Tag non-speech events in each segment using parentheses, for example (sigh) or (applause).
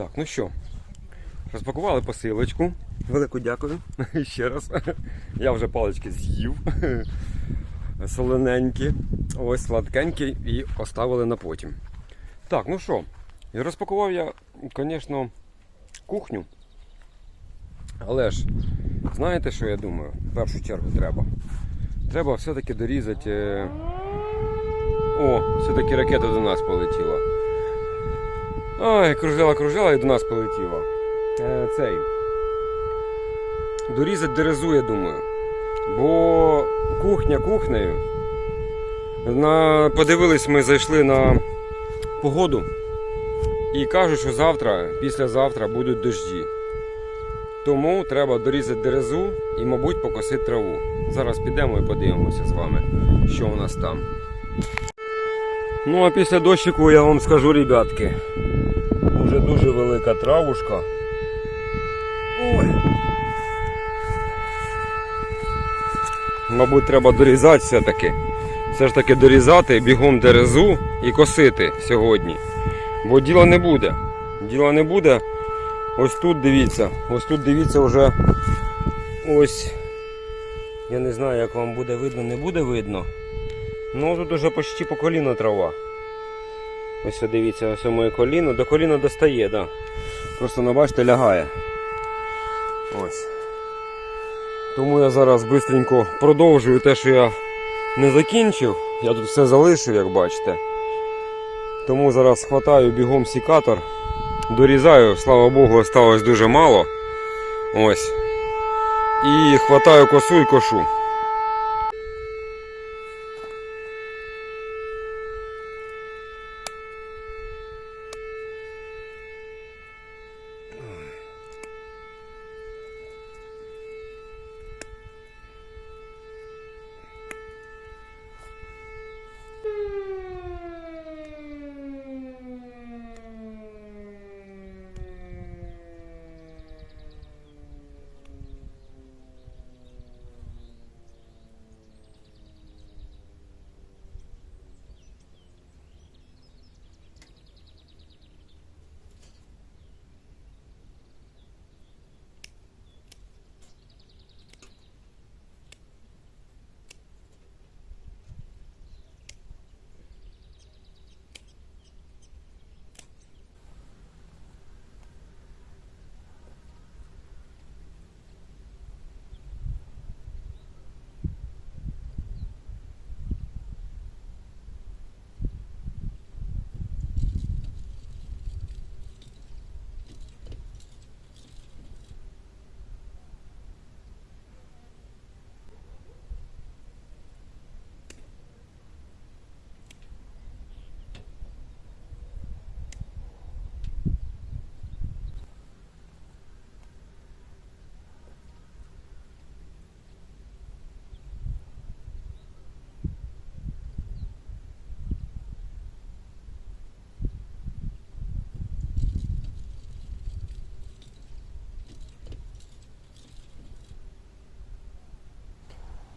Так, ну що, розпакували посилочку. Велику дякую. (laughs) Ще раз. Я вже палички з'їв. Солоненькі, ось сладкенькі і оставили на потім. Так, ну що, розпакував я, звісно, кухню. Але ж, знаєте, що я думаю? В першу чергу треба. Треба все-таки дорізати. е, О, все-таки ракета до нас полетіла. Ой, кружила, кружила і до нас полетіла. Е, цей. Дорізати дерезу, я думаю. Бо кухня кухнею. На... Подивились, ми зайшли на погоду і кажуть, що завтра, післязавтра будуть дожді. Тому треба дорізати дерезу і, мабуть, покосити траву. Зараз підемо і подивимося з вами, що у нас там. Ну а після дощику я вам скажу, ребятки, уже дуже велика травушка. Ой. Мабуть, треба дорізати все-таки. Все ж таки дорізати бігом дерезу і косити сьогодні. Бо діла не буде. Діла не буде. Ось тут дивіться. Ось тут дивіться вже ось. Я не знаю, як вам буде видно, не буде видно. Ну тут уже почти по коліно трава. Ось дивіться, ось моє коліно. До коліна достає. Да. Просто ну, бачите, лягає. Ось. Тому я зараз швидко продовжую те, що я не закінчив. Я тут все залишив, як бачите. Тому зараз хватаю бігом сікатор, дорізаю, слава Богу, осталось дуже мало. Ось. І хватаю косу і кошу.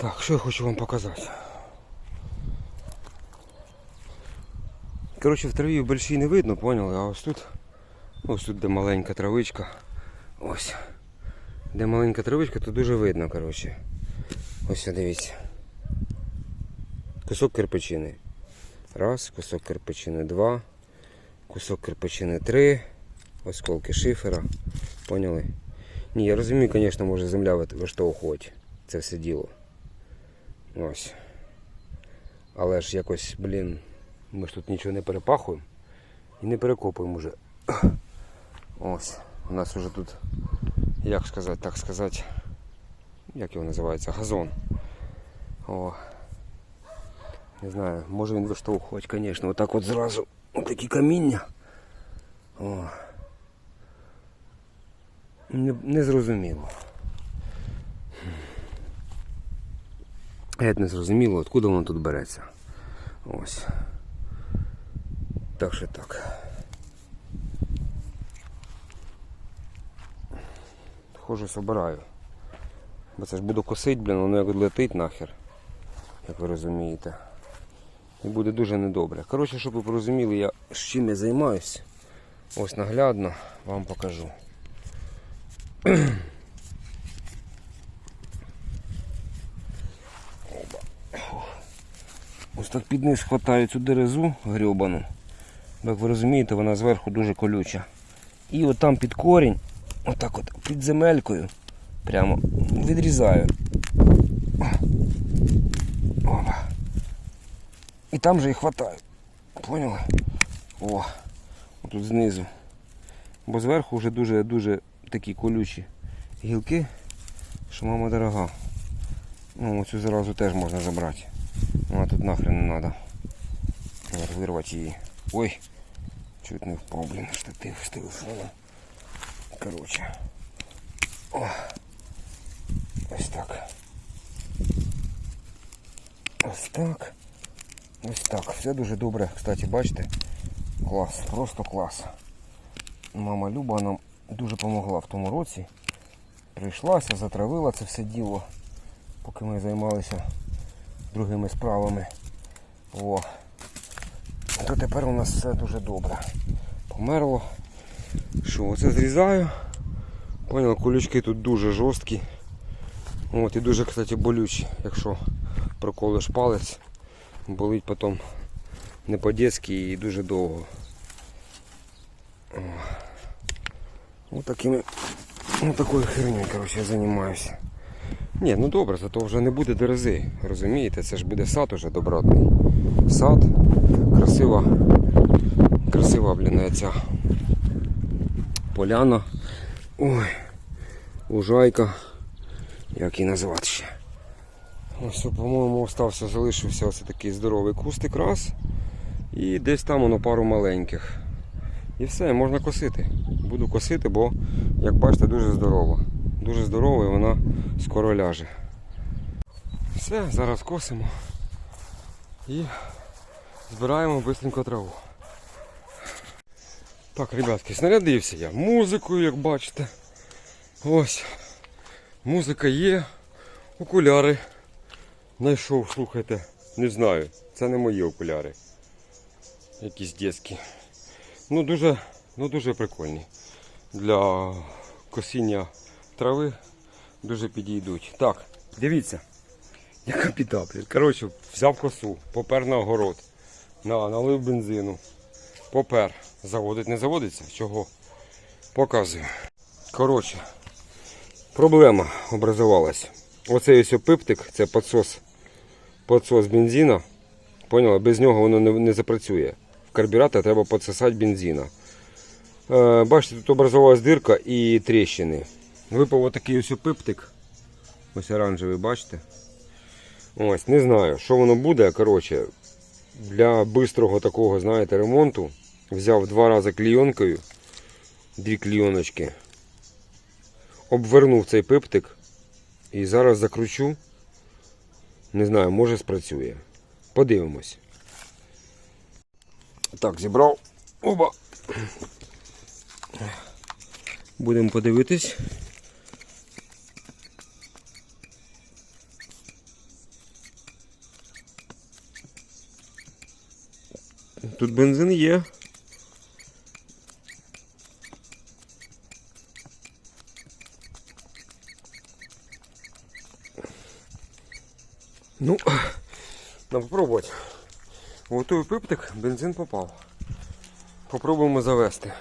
Так, що я хочу вам показати? Коротше, в траві більшій не видно, поняли? А ось тут, ось тут де маленька травичка. Ось. Де маленька травичка, то дуже видно, коротше. Ось дивіться. Кусок кирпичини. Раз, кусок кирпичини два, кусок кирпичини три, осколки шифера. Поняли? Ні, я розумію, звісно, може земля виштовхувати. Це все діло. Ось. Але ж якось, блін, ми ж тут нічого не перепахуємо і не перекопуємо вже. (clears throat) Ось. У нас вже тут, як сказати, так сказати, як його називається, газон. О. Не знаю, може він виштовхувати, звісно, отак от зразу отакі каміння. О. Не, не зрозуміло. Геть не зрозуміло, откуда воно тут береться. Ось. Так що так. Хожу, собираю. Бо це ж буду косити, блін, воно як летить нахер, як ви розумієте. І буде дуже недобре. Коротше, щоб ви порозуміли, я з чим я займаюсь. Ось наглядно вам покажу. Ось так під низ хватаю цю дерезу грьобану. Як ви розумієте, вона зверху дуже колюча. І от там під корінь, отак от під земелькою, прямо відрізаю. І там же і хватаю. Поняли? О, тут знизу. Бо зверху вже дуже-дуже такі колючі гілки, що мама дорога. Ну, оцю заразу теж можна забрати. Вона тут нахрен не треба. Вирвати її. Ой, чуть не впав, блін, штатив з телефону. Коротше. О. Ось так. Ось так. Ось так. Все дуже добре. Кстати, бачите? Клас, просто клас. Мама Люба нам дуже допомогла в тому році. Прийшлася, затравила це все діло, поки ми займалися другими справами. О. То тепер у нас все дуже добре. Померло. Що, оце зрізаю. Понял, колючки тут дуже жорсткі. От, і дуже, кстати, болючі, якщо проколиш палець, болить потім не по-дєцьки і дуже довго. О. Ось такими, коротше, я займаюся. Ні, ну добре, зато вже не буде дерези, розумієте? Це ж буде сад уже добротний. Сад, красива, красива, блін, ця поляна. Ой, лужайка. Як її назвати ще? Ось, по-моєму, остався, залишився ось такий здоровий кустик раз. І десь там воно пару маленьких. І все, можна косити. Буду косити, бо, як бачите, дуже здорова. Дуже здорова і вона скоро ляже. Все, зараз косимо і збираємо бистренько траву. Так, ребятки, снарядився я музикою, як бачите. Ось. Музика є, окуляри. Знайшов, слухайте, не знаю, це не мої окуляри. Якісь дітські. Ну дуже, ну дуже прикольні. Для косіння трави дуже підійдуть. Так, дивіться, яка біда. Коротше, взяв косу, попер на огород, на, налив бензину, попер. Заводить, не заводиться? Чого? Показую. Коротше, проблема образувалась. Оцей ось пиптик, це підсос, підсос бензина. Поняла? Без нього воно не, не запрацює. В карбюратор треба підсосати бензина. Е, бачите, тут образувалась дирка і тріщини. Випав отакий ось пиптик. Ось оранжевий, бачите? Ось, не знаю, що воно буде. Коротше, для бистрого такого, знаєте, ремонту взяв два рази клійонкою, дві клійоночки, обвернув цей пиптик і зараз закручу. Не знаю, може спрацює. Подивимось. Так, зібрав. Оба. Будемо подивитись. Тут бензин є. Ну, нам попробувати. Той пиптик бензин попав. Попробуємо завести.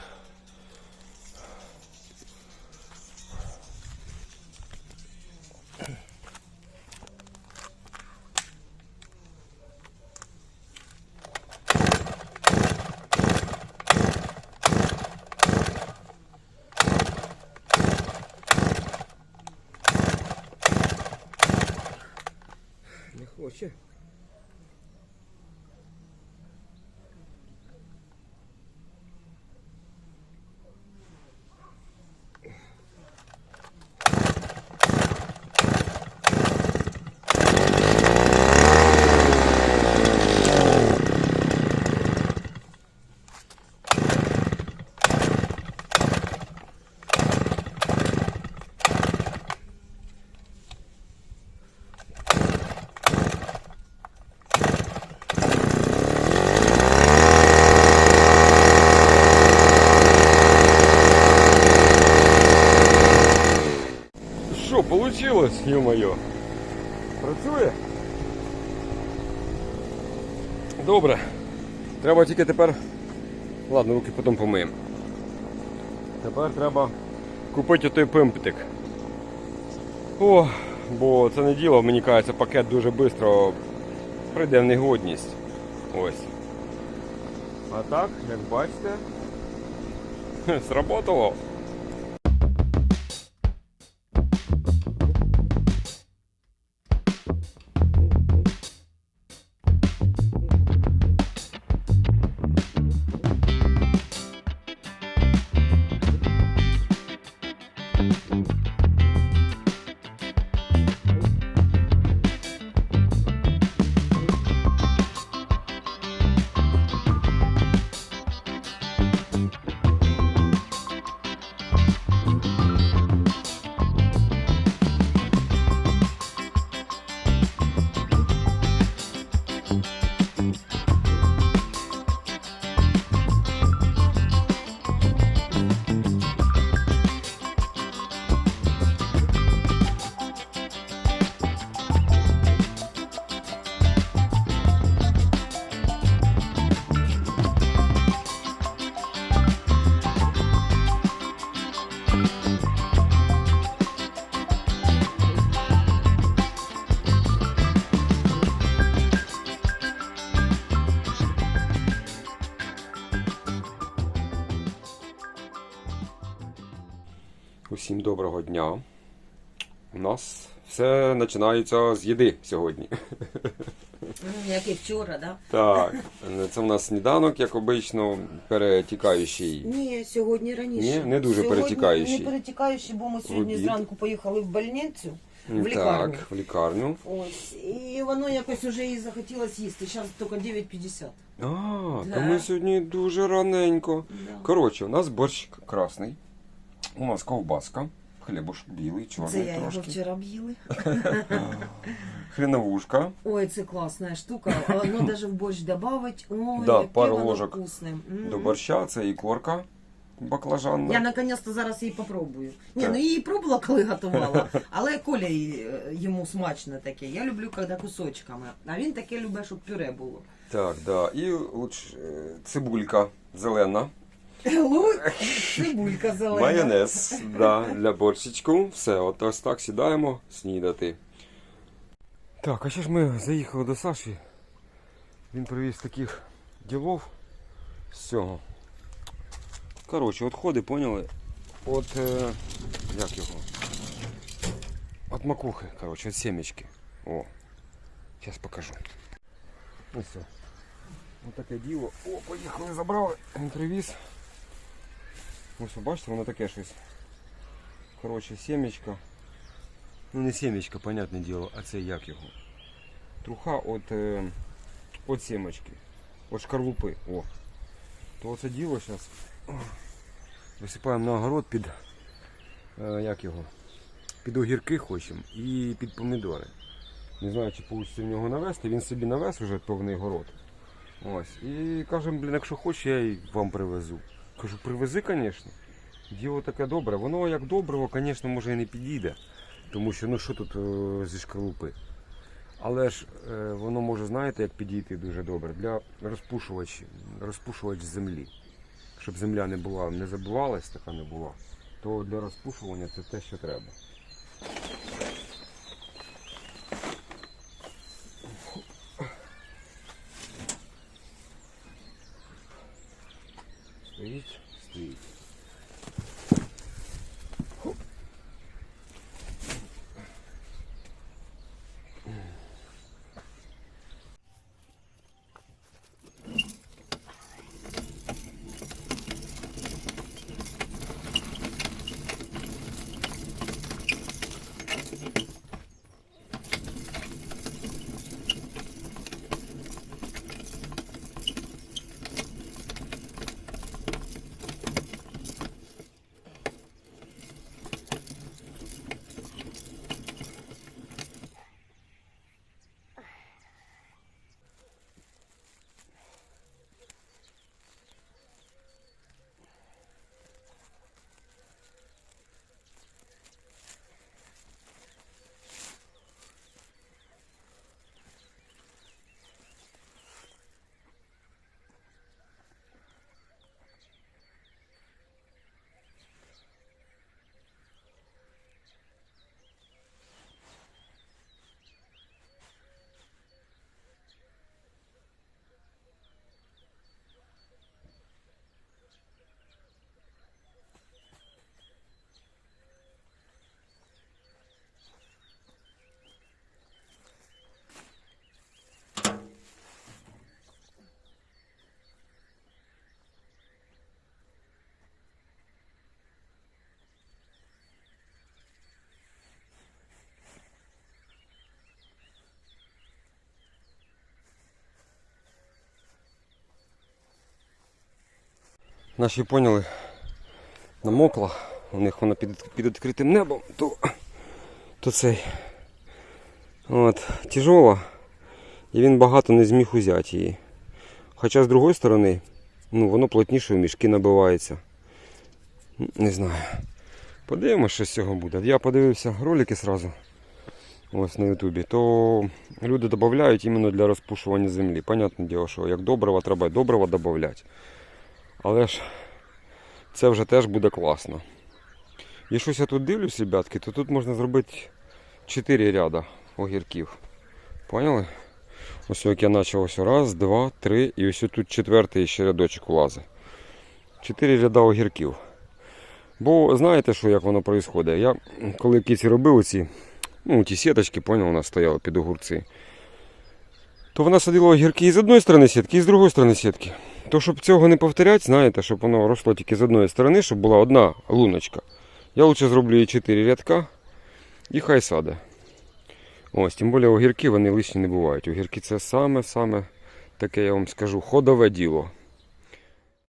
Ё-моё. Працює? Добре. Треба тільки тепер. Ладно, руки потім помиємо. Тепер треба купити той пимптик. О, бо це не діло, мені кажеться, пакет дуже швидко прийде в негодність. Ось. А так, як бачите, сработало. Доброго дня. У нас все починається з їди сьогодні. Ну, Як і вчора, да? Так, це в нас сніданок, як обично, перетікаючий. Ні, сьогодні раніше. Ні, не дуже сьогодні перетікаючий. Не перетікаючий, бо ми сьогодні обід. зранку поїхали в больницю, в лікарню. Так, в лікарню. Ось, і воно якось уже і захотілося їсти. Зараз тільки 9.50. А, то ми сьогодні дуже раненько. Да. Коротше, у нас борщ красний, у нас ковбаска, хлібушок білий, Це чорний я його трошки. вчора б'їли. (laughs) Хреновушка. Ой, це класна штука. Воно (laughs) навіть в борщ додавить. Ой, Да, яке пару воно ложок вкусне. До борща це і корка баклажанна. Я наконец-то зараз її попробую. Ні, Так. ну її пробувала, коли готувала, (laughs) але Коля е, йому смачно таке. Я люблю, коли кусочками. А він таке любить, щоб пюре було. Так, да. І е, цибулька зелена. Цибулька зелена. Майонез да, для борщичку. Все, от ось так сідаємо снідати. Так, а ще ж ми заїхали до Саші. Він привіз таких ділов з цього. Коротше, от поняли? От е, як його? От макухи, коротше, от сімечки. О. Зараз покажу. Ось все. Ось таке діло. О, поїхали, забрали. Він привіз. Ось бачите, воно таке щось. Коротше, сімечка. Ну не сімечка, понятне діло, а це як його. Труха от, е, от сімочки. От шкарлупи. О. То оце діло зараз висипаємо на огород під е, як його? Під огірки хочемо і під помідори. Не знаю, чи вийде в нього навести. Він собі навес вже повний город. Ось. І кажемо, блін, якщо хочеш, я і вам привезу. Кажу, привези, звісно. Діло таке добре. Воно як добриво, звісно, може і не підійде. Тому що ну що тут е, зі шкарлупи. Але ж е, воно може, знаєте, як підійти дуже добре для розпушувач, розпушувач землі. Щоб земля не була, не забивалась, така не була, то для розпушування це те, що треба. reach. Наші поняли, намокла, у них вона під, під відкритим небом, то, то цей. От, тяжола, і він багато не зміг узяти її. Хоча з другої сторони, ну, воно плотніше в мішки набивається. Не знаю. Подивимось, що з цього буде. Я подивився ролики сразу ось на Ютубі, то люди додають іменно для розпушування землі. Понятне діло, що як добрива, треба й добрива додати. Але ж це вже теж буде класно. І щось я тут дивлюсь, ребятки, то тут можна зробити 4 ряда огірків. Поняли? Ось як я почав ось раз, два, три, і ось тут четвертий ще рядочок влазить. Чотири ряда огірків. Бо знаєте, що як воно відбувається? Я коли кіці робив оці, ну, ті сіточки, поняв, у нас стояли під огурці. То вона садила огірки і з одної сторони сітки, і з другої сторони сітки. То щоб цього не повторяти, знаєте, щоб воно росло тільки з одної сторони, щоб була одна луночка. Я лучше зроблю її 4 рядка і хай саде. Ось, тим більше огірки вони лишні не бувають. Огірки це саме-саме таке, я вам скажу, ходове діло.